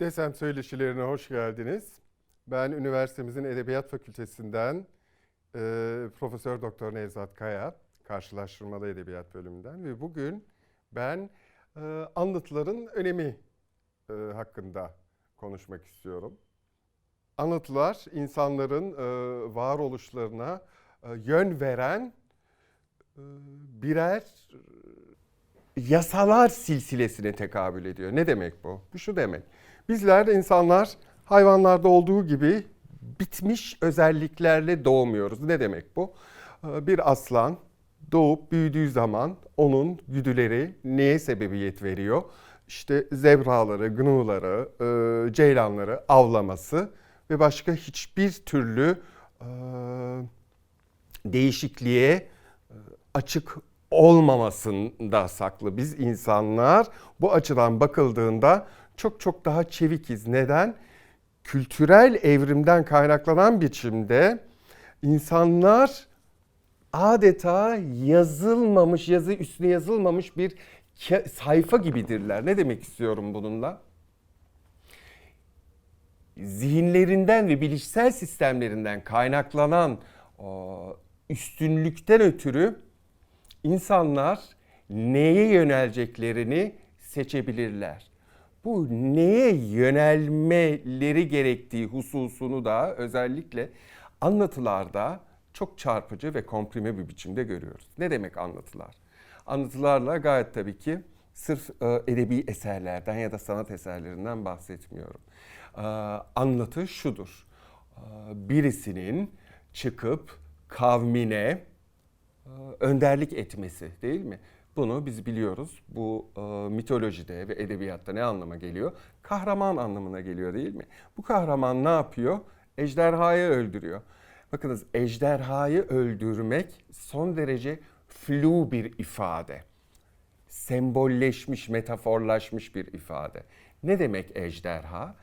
Desem söyleşilerine hoş geldiniz. Ben üniversitemizin Edebiyat Fakültesinden e, Profesör Doktor Nevzat Kaya, karşılaştırmalı edebiyat bölümünden ve bugün ben e, anlatıların önemi e, hakkında konuşmak istiyorum. Anlatılar insanların e, varoluşlarına e, yön veren e, birer yasalar silsilesine tekabül ediyor. Ne demek bu? Bu şu demek. Bizler insanlar hayvanlarda olduğu gibi bitmiş özelliklerle doğmuyoruz. Ne demek bu? Ee, Bir aslan doğup büyüdüğü zaman onun güdüleri neye sebebiyet veriyor? İşte zebraları, gnuları, e, ceylanları avlaması ve başka hiçbir türlü e, değişikliğe e, açık olmamasında saklı. Biz insanlar bu açıdan bakıldığında çok çok daha çevikiz. Neden? Kültürel evrimden kaynaklanan biçimde insanlar adeta yazılmamış, yazı üstüne yazılmamış bir sayfa gibidirler. Ne demek istiyorum bununla? zihinlerinden ve bilişsel sistemlerinden kaynaklanan üstünlükten ötürü insanlar neye yöneleceklerini seçebilirler. Bu neye yönelmeleri gerektiği hususunu da özellikle anlatılarda çok çarpıcı ve komprime bir biçimde görüyoruz. Ne demek anlatılar? Anlatılarla gayet tabii ki sırf e, edebi eserlerden ya da sanat eserlerinden bahsetmiyorum. E, Anlatı şudur. E, Birisinin çıkıp kavmine önderlik etmesi değil mi? Bunu biz biliyoruz. Bu e, mitolojide ve edebiyatta ne anlama geliyor? Kahraman anlamına geliyor değil mi? Bu kahraman ne yapıyor? Ejderhayı öldürüyor. Bakınız ejderhayı öldürmek son derece flu bir ifade. Sembolleşmiş, metaforlaşmış bir ifade. Ne demek ejderha?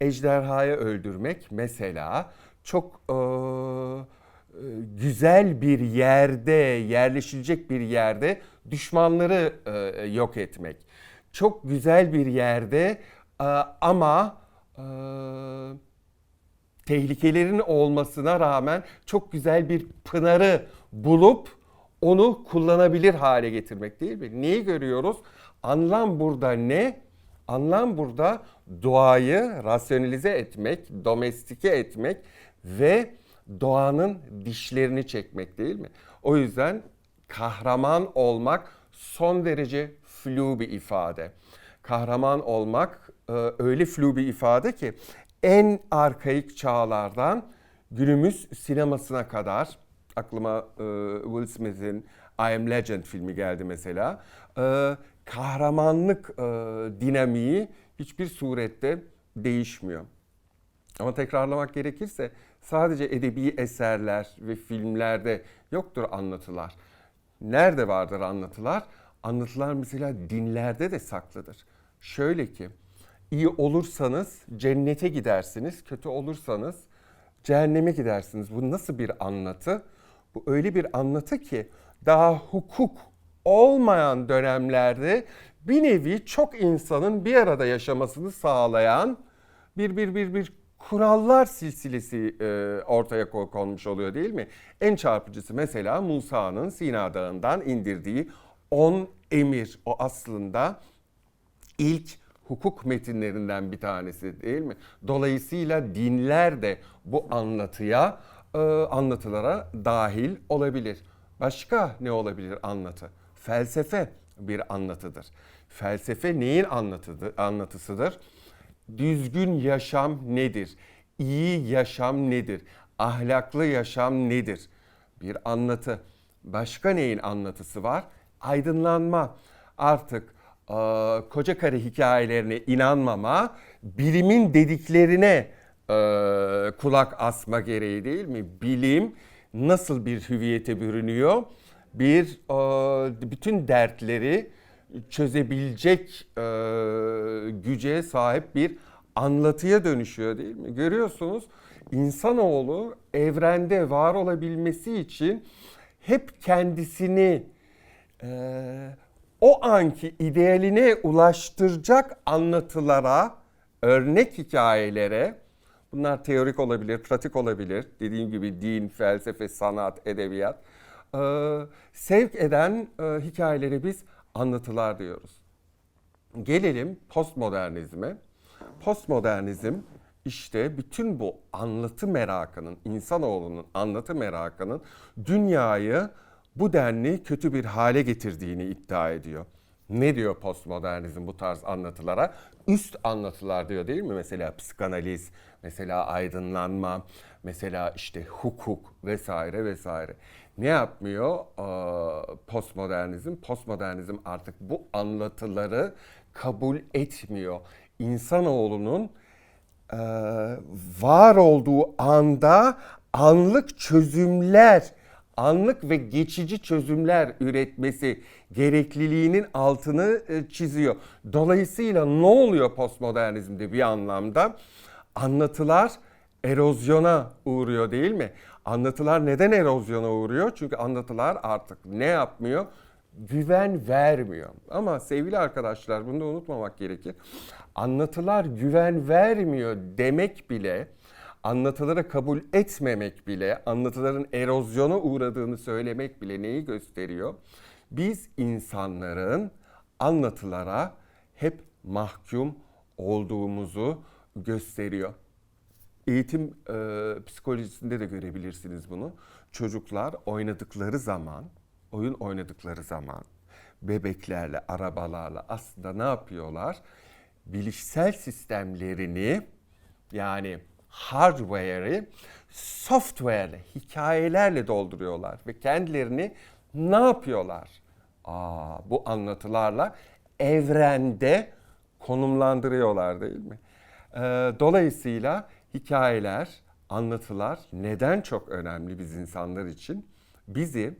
Ejderhayı öldürmek mesela çok eee, e, güzel bir yerde, yerleşilecek bir yerde düşmanları e, yok etmek. Çok güzel bir yerde e, ama e, tehlikelerin olmasına rağmen çok güzel bir pınarı bulup onu kullanabilir hale getirmek değil mi? Neyi görüyoruz? Anlam burada ne? Anlam burada doğayı rasyonalize etmek, domestike etmek ve doğanın dişlerini çekmek değil mi? O yüzden kahraman olmak son derece flu bir ifade. Kahraman olmak e, öyle flu bir ifade ki en arkaik çağlardan günümüz sinemasına kadar aklıma e, Will Smith'in I Am Legend filmi geldi mesela. E, kahramanlık dinamiği hiçbir surette değişmiyor. Ama tekrarlamak gerekirse sadece edebi eserler ve filmlerde yoktur anlatılar. Nerede vardır anlatılar? Anlatılar mesela dinlerde de saklıdır. Şöyle ki iyi olursanız cennete gidersiniz, kötü olursanız cehenneme gidersiniz. Bu nasıl bir anlatı? Bu öyle bir anlatı ki daha hukuk olmayan dönemlerde bir nevi çok insanın bir arada yaşamasını sağlayan bir bir bir bir kurallar silsilesi e, ortaya ko- konmuş oluyor değil mi? En çarpıcısı mesela Musa'nın Sina Dağı'ndan indirdiği 10 emir. O aslında ilk hukuk metinlerinden bir tanesi değil mi? Dolayısıyla dinler de bu anlatıya, e, anlatılara dahil olabilir. Başka ne olabilir anlatı? Felsefe bir anlatıdır. Felsefe neyin anlatıdır, anlatısıdır? Düzgün yaşam nedir? İyi yaşam nedir? Ahlaklı yaşam nedir? Bir anlatı. Başka neyin anlatısı var? Aydınlanma. Artık e, koca karı hikayelerine inanmama, bilimin dediklerine e, kulak asma gereği değil mi? Bilim nasıl bir hüviyete bürünüyor? Bir e, bütün dertleri çözebilecek e, güce sahip bir anlatıya dönüşüyor değil mi? Görüyorsunuz insanoğlu evrende var olabilmesi için hep kendisini e, o anki idealine ulaştıracak anlatılara örnek hikayelere bunlar teorik olabilir, pratik olabilir. Dediğim gibi din, felsefe, sanat, edebiyat e, sevk eden e, hikayelere biz anlatılar diyoruz. Gelelim postmodernizme. Postmodernizm işte bütün bu anlatı merakının, insanoğlunun anlatı merakının dünyayı bu denli kötü bir hale getirdiğini iddia ediyor. Ne diyor postmodernizm bu tarz anlatılara? Üst anlatılar diyor değil mi? Mesela psikanaliz, mesela aydınlanma, mesela işte hukuk vesaire vesaire. Ne yapmıyor postmodernizm? Postmodernizm artık bu anlatıları kabul etmiyor. İnsanoğlunun e, var olduğu anda anlık çözümler, anlık ve geçici çözümler üretmesi gerekliliğinin altını e, çiziyor. Dolayısıyla ne oluyor postmodernizmde bir anlamda? Anlatılar erozyona uğruyor değil mi? Anlatılar neden erozyona uğruyor? Çünkü anlatılar artık ne yapmıyor? Güven vermiyor. Ama sevgili arkadaşlar bunu da unutmamak gerekir. Anlatılar güven vermiyor demek bile anlatıları kabul etmemek bile, anlatıların erozyona uğradığını söylemek bile neyi gösteriyor? Biz insanların anlatılara hep mahkum olduğumuzu gösteriyor. Eğitim e, psikolojisinde de görebilirsiniz bunu. Çocuklar oynadıkları zaman, oyun oynadıkları zaman bebeklerle, arabalarla aslında ne yapıyorlar? Bilişsel sistemlerini yani hardware'ı software'le, hikayelerle dolduruyorlar ve kendilerini ne yapıyorlar? Aa, bu anlatılarla evrende konumlandırıyorlar değil mi? Ee, dolayısıyla hikayeler, anlatılar neden çok önemli biz insanlar için? Bizi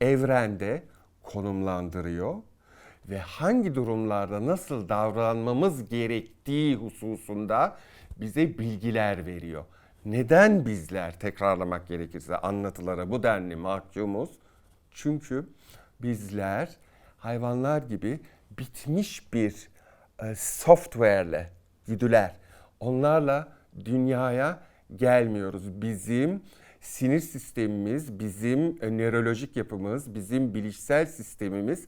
evrende konumlandırıyor ve hangi durumlarda nasıl davranmamız gerektiği hususunda bize bilgiler veriyor. Neden bizler tekrarlamak gerekirse anlatılara bu denli mahkumuz? Çünkü bizler hayvanlar gibi bitmiş bir e, software'le güdüler. Onlarla dünyaya gelmiyoruz. Bizim sinir sistemimiz, bizim e, nörolojik yapımız, bizim bilişsel sistemimiz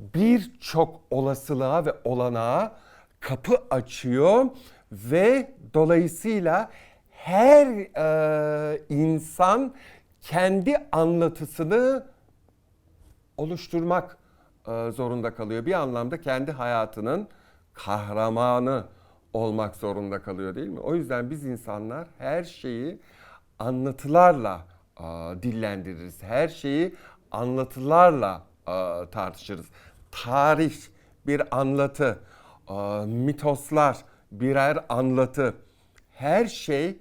birçok olasılığa ve olanağa kapı açıyor ve dolayısıyla her e, insan kendi anlatısını oluşturmak e, zorunda kalıyor. Bir anlamda kendi hayatının kahramanı olmak zorunda kalıyor değil mi? O yüzden biz insanlar her şeyi anlatılarla e, dillendiririz. Her şeyi anlatılarla e, tartışırız. Tarih bir anlatı, mitoslar birer anlatı. Her şey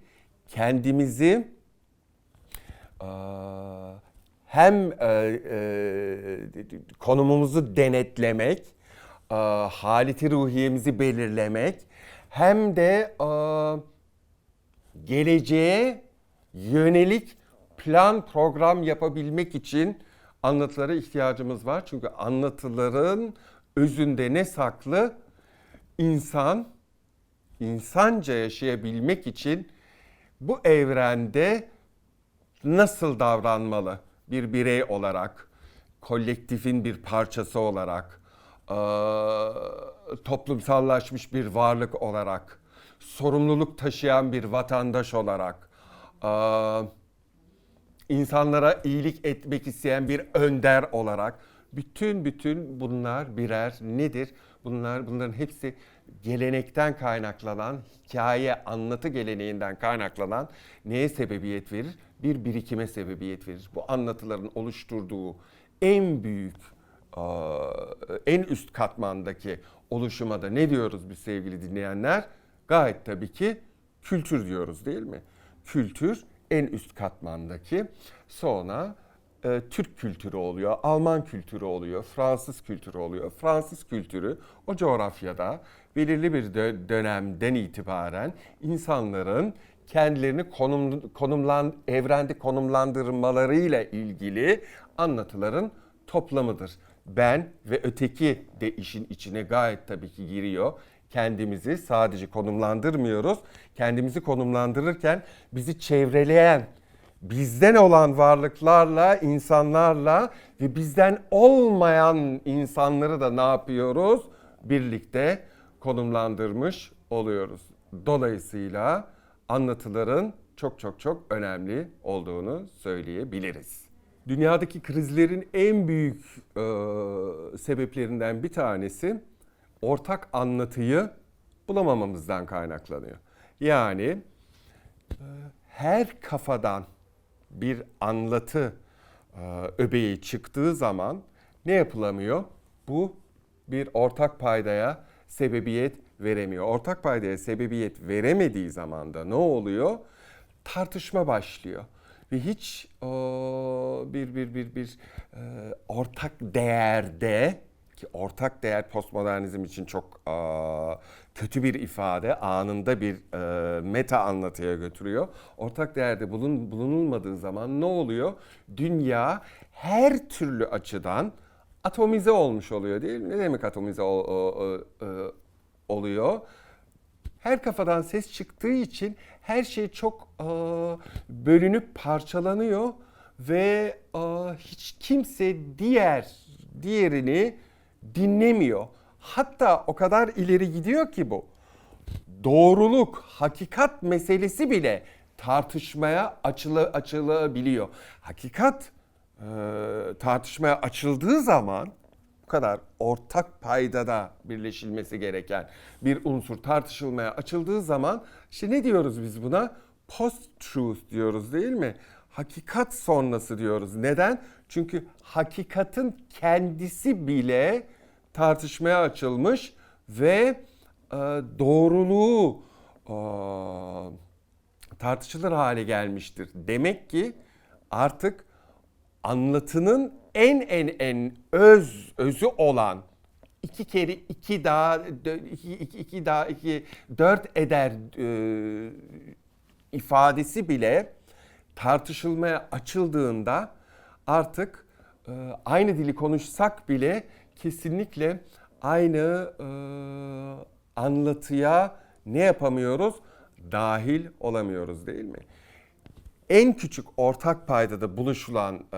kendimizi hem e, e, konumumuzu denetlemek, haleti ruhiyemizi belirlemek, hem de geleceğe yönelik plan program yapabilmek için anlatılara ihtiyacımız var. Çünkü anlatıların özünde ne saklı? İnsan, insanca yaşayabilmek için bu evrende nasıl davranmalı? Bir birey olarak, kolektifin bir parçası olarak, toplumsallaşmış bir varlık olarak, sorumluluk taşıyan bir vatandaş olarak, insanlara iyilik etmek isteyen bir önder olarak bütün bütün bunlar birer nedir? Bunlar bunların hepsi gelenekten kaynaklanan, hikaye anlatı geleneğinden kaynaklanan neye sebebiyet verir? Bir birikime sebebiyet verir. Bu anlatıların oluşturduğu en büyük en üst katmandaki oluşuma da ne diyoruz biz sevgili dinleyenler? Gayet tabii ki kültür diyoruz değil mi? Kültür en üst katmandaki sonra e, Türk kültürü oluyor, Alman kültürü oluyor, Fransız kültürü oluyor. Fransız kültürü o coğrafyada belirli bir dö- dönemden itibaren insanların kendilerini konum, konumlan, evrende konumlandırmalarıyla ilgili anlatıların toplamıdır. Ben ve öteki de işin içine gayet tabii ki giriyor. kendimizi sadece konumlandırmıyoruz. Kendimizi konumlandırırken bizi çevreleyen, bizden olan varlıklarla, insanlarla ve bizden olmayan insanları da ne yapıyoruz? Birlikte konumlandırmış oluyoruz. Dolayısıyla anlatıların çok çok çok önemli olduğunu söyleyebiliriz. Dünyadaki krizlerin en büyük e, sebeplerinden bir tanesi ortak anlatıyı bulamamamızdan kaynaklanıyor. Yani e, her kafadan bir anlatı e, öbeği çıktığı zaman ne yapılamıyor? Bu bir ortak paydaya sebebiyet veremiyor. Ortak paydaya sebebiyet veremediği zaman da ne oluyor? Tartışma başlıyor ve hiç o, bir bir bir bir e, ortak değerde ki ortak değer postmodernizm için çok kötü bir ifade anında bir e, meta anlatıya götürüyor. Ortak değerde bulun, bulunulmadığı zaman ne oluyor? Dünya her türlü açıdan atomize olmuş oluyor değil mi? Ne demek atomize e, oluyor? Her kafadan ses çıktığı için her şey çok bölünüp parçalanıyor ve hiç kimse diğer diğerini dinlemiyor. Hatta o kadar ileri gidiyor ki bu. Doğruluk, hakikat meselesi bile tartışmaya açılı, açılabiliyor. Hakikat e, tartışmaya açıldığı zaman bu kadar ortak paydada birleşilmesi gereken bir unsur tartışılmaya açıldığı zaman işte ne diyoruz biz buna? Post-truth diyoruz değil mi? Hakikat sonrası diyoruz. Neden? Çünkü hakikatin kendisi bile tartışmaya açılmış ve e, doğruluğu e, tartışılır hale gelmiştir. Demek ki artık anlatının en en en öz özü olan iki kere iki daha iki, iki, iki daha iki dört eder e, ifadesi bile tartışılmaya açıldığında artık e, aynı dili konuşsak bile kesinlikle aynı e, anlatıya ne yapamıyoruz? Dahil olamıyoruz değil mi? en küçük ortak paydada buluşulan e,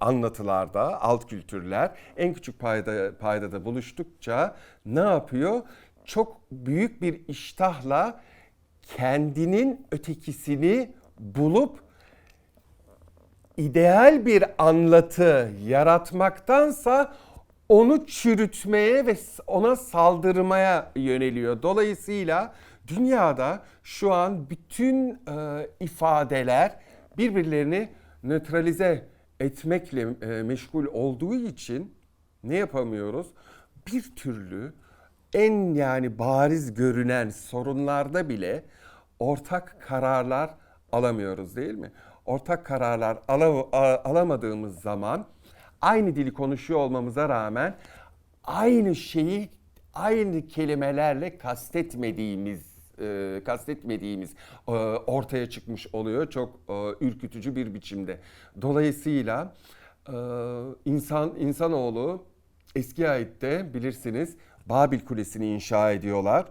anlatılarda, alt kültürler en küçük payda, paydada buluştukça ne yapıyor? Çok büyük bir iştahla kendinin ötekisini bulup ideal bir anlatı yaratmaktansa onu çürütmeye ve ona saldırmaya yöneliyor. Dolayısıyla dünyada şu an bütün e, ifadeler birbirlerini nötralize etmekle e, meşgul olduğu için ne yapamıyoruz? Bir türlü en yani bariz görünen sorunlarda bile ortak kararlar alamıyoruz değil mi? Ortak kararlar alamadığımız zaman aynı dili konuşuyor olmamıza rağmen aynı şeyi aynı kelimelerle kastetmediğimiz e, kastetmediğimiz e, ortaya çıkmış oluyor çok e, ürkütücü bir biçimde. Dolayısıyla e, insan insanoğlu eski ayette bilirsiniz Babil Kulesi'ni inşa ediyorlar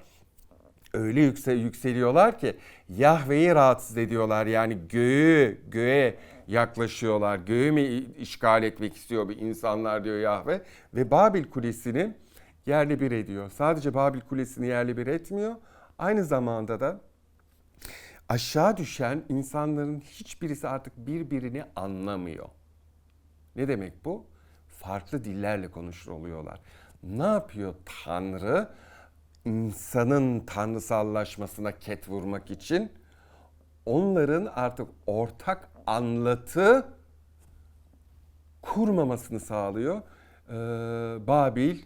öyle yüksel yükseliyorlar ki Yahve'yi rahatsız ediyorlar. Yani göğü, göğe yaklaşıyorlar. Göğü mü işgal etmek istiyor bir insanlar diyor Yahve. Ve Babil Kulesi'ni yerli bir ediyor. Sadece Babil Kulesi'ni yerli bir etmiyor. Aynı zamanda da aşağı düşen insanların hiçbirisi artık birbirini anlamıyor. Ne demek bu? Farklı dillerle konuşur oluyorlar. Ne yapıyor Tanrı? İnsanın tanrısallaşmasına ket vurmak için onların artık ortak anlatı kurmamasını sağlıyor. Ee, Babil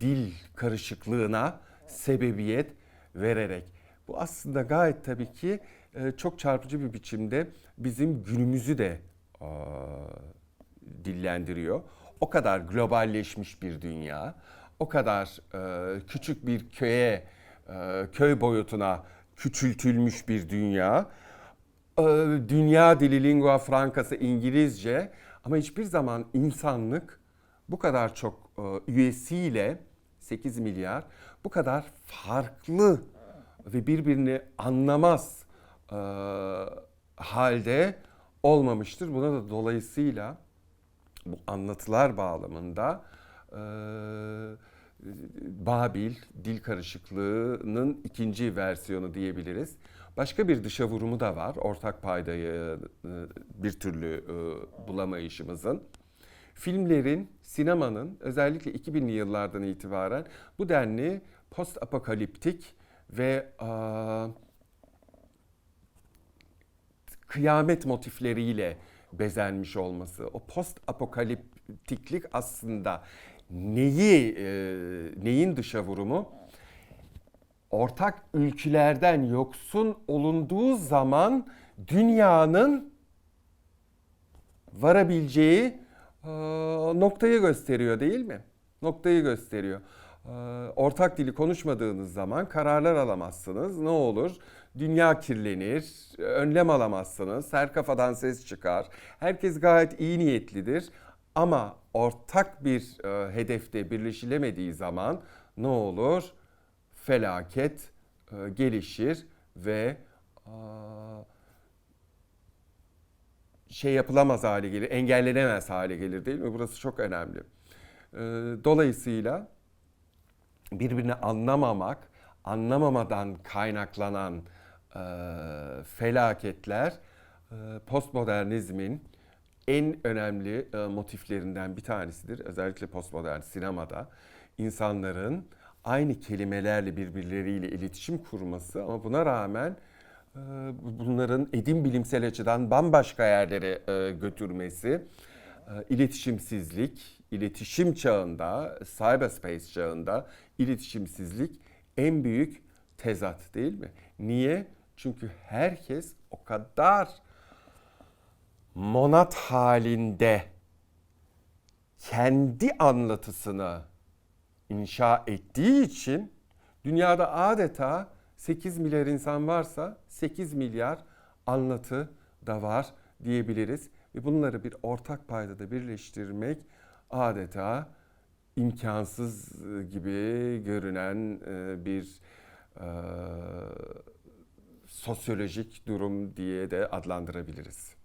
dil karışıklığına sebebiyet vererek. Bu aslında gayet tabii ki e, çok çarpıcı bir biçimde bizim günümüzü de aa, dillendiriyor. O kadar globalleşmiş bir dünya, o kadar e, küçük bir köye, e, köy boyutuna küçültülmüş bir dünya. E, dünya dili lingua francası İngilizce ama hiçbir zaman insanlık bu kadar çok e, üyesiyle 8 milyar bu kadar farklı ve birbirini anlamaz e, halde olmamıştır. Buna da dolayısıyla bu anlatılar bağlamında e, Babil dil karışıklığının ikinci versiyonu diyebiliriz. Başka bir dışa vurumu da var. Ortak paydayı e, bir türlü e, bulamayışımızın. Filmlerin, sinemanın özellikle 2000'li yıllardan itibaren bu denli post apokaliptik ve aa, kıyamet motifleriyle bezenmiş olması, o post apokaliptiklik aslında neyi e, neyin dışa vurumu? Ortak ülkelerden yoksun olunduğu zaman dünyanın varabileceği e, noktayı gösteriyor değil mi? Noktayı gösteriyor. E, Ortak dili konuşmadığınız zaman kararlar alamazsınız. Ne olur? Dünya kirlenir, önlem alamazsınız, her kafadan ses çıkar. Herkes gayet iyi niyetlidir ama ortak bir e, hedefte birleşilemediği zaman ne olur? Felaket e, gelişir ve aa, şey yapılamaz hale gelir, engellenemez hale gelir değil mi? Burası çok önemli. Ee, Dolayısıyla birbirini anlamamak, anlamamadan kaynaklanan e, felaketler e, postmodernizmin en önemli e, motiflerinden bir tanesidir. Özellikle postmodern sinemada insanların aynı kelimelerle birbirleriyle iletişim kurması ama buna rağmen e, bunların edim bilimsel açıdan bambaşka yerlere e, götürmesi, e, iletişimsizlik, iletişim çağında, cyberspace çağında iletişimsizlik en büyük tezat değil mi? Niye? Çünkü herkes o kadar monat halinde kendi anlatısını inşa ettiği için dünyada adeta 8 milyar insan varsa 8 milyar anlatı da var diyebiliriz. Ve bunları bir ortak paydada birleştirmek adeta imkansız gibi görünen e, bir e, sosyolojik durum diye de adlandırabiliriz.